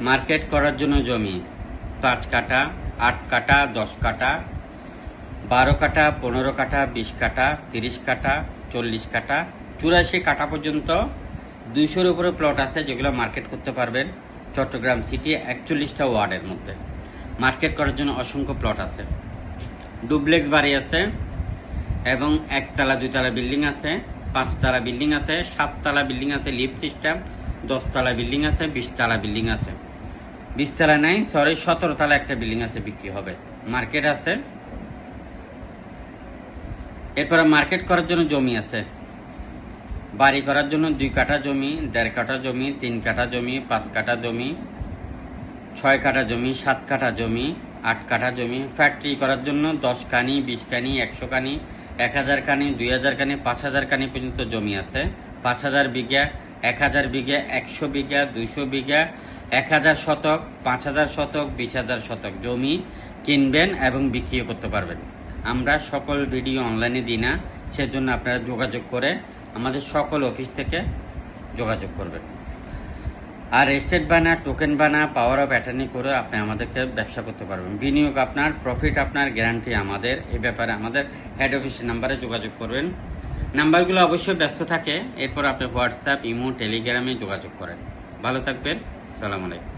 Market করার জন্য জমি। পাঁচ কাঠা, আট কাঠা, দশ কাঠা, বারো কাঠা, পনেরো কাঠা, বিশ কাঠা, তিরিশ কাঠা, চল্লিশ কাঠা। চুরাশি কাঠা পর্যন্ত দুইশোর উপরে প্লট আছে যেগুলো মার্কেট করতে পারবেন চট্টগ্রাম সিটি একচল্লিশটা ওয়ার্ডের মধ্যে। মার্কেট করার জন্য অসংখ্য প্লট আছে। ডুপ্লেক্স বাড়ি আছে এবং একতলা দুইতলা বিল্ডিং আছে, পাঁচতলা বিল্ডিং আছে, সাততলা বিল্ডিং আছে, লিফট সিস্টেম দশতলা বিল্ডিং আছে, বিশতলা বিল্ডিং আছে। বিশতলা নাই সরি সতেরো তলা একটা বিল্ডিং আছে, বিক্রি হবে। মার্কেট আছে। এরপরে মার্কেট করার জন্য জমি আছে। বাড়ি করার জন্য দুই কাঠা জমি, দেড় কাঠা জমি, তিন কাঠা জমি, পাঁচ কাঠা জমি, ছয় কাঠা জমি, সাত কাঠা জমি, আট কাঠা জমি। ফ্যাক্টরি করার জন্য দশ কানি, বিশ কানি, একশো কানি, এক হাজার কানি, দুই হাজার কানি, পাঁচ হাজার কানি পর্যন্ত জমি আছে। পাঁচ হাজার বিঘা, এক হাজার বিঘা, একশো বিঘা, দুইশো বিঘা, এক হাজার শতক, পাঁচ হাজার শতক, বিশ হাজার শতক জমি কিনবেন এবং বিক্রিও করতে পারবেন। আমরা সকল ভিডিও অনলাইনে দিই না, সেজন্য আপনারা যোগাযোগ করে আমাদের সকল অফিস থেকে যোগাযোগ করবেন। আর এস্টেট বানা টোকেন বানা পাওয়ার অফ অ্যাটর্নি করে আপনি আমাদেরকে ব্যবসা করতে পারবেন। বিনিয়োগ আপনার প্রফিট আপনার গ্যারান্টি আমাদের। এ ব্যাপারে আমাদের হেড অফিসের নাম্বারে যোগাযোগ করবেন। নাম্বারগুলো অবশ্যই ব্যস্ত থাকে, এরপর আপনি হোয়াটসঅ্যাপ ইমো টেলিগ্রামে যোগাযোগ করেন। ভালো থাকবেন, সালাম আলাইকুম।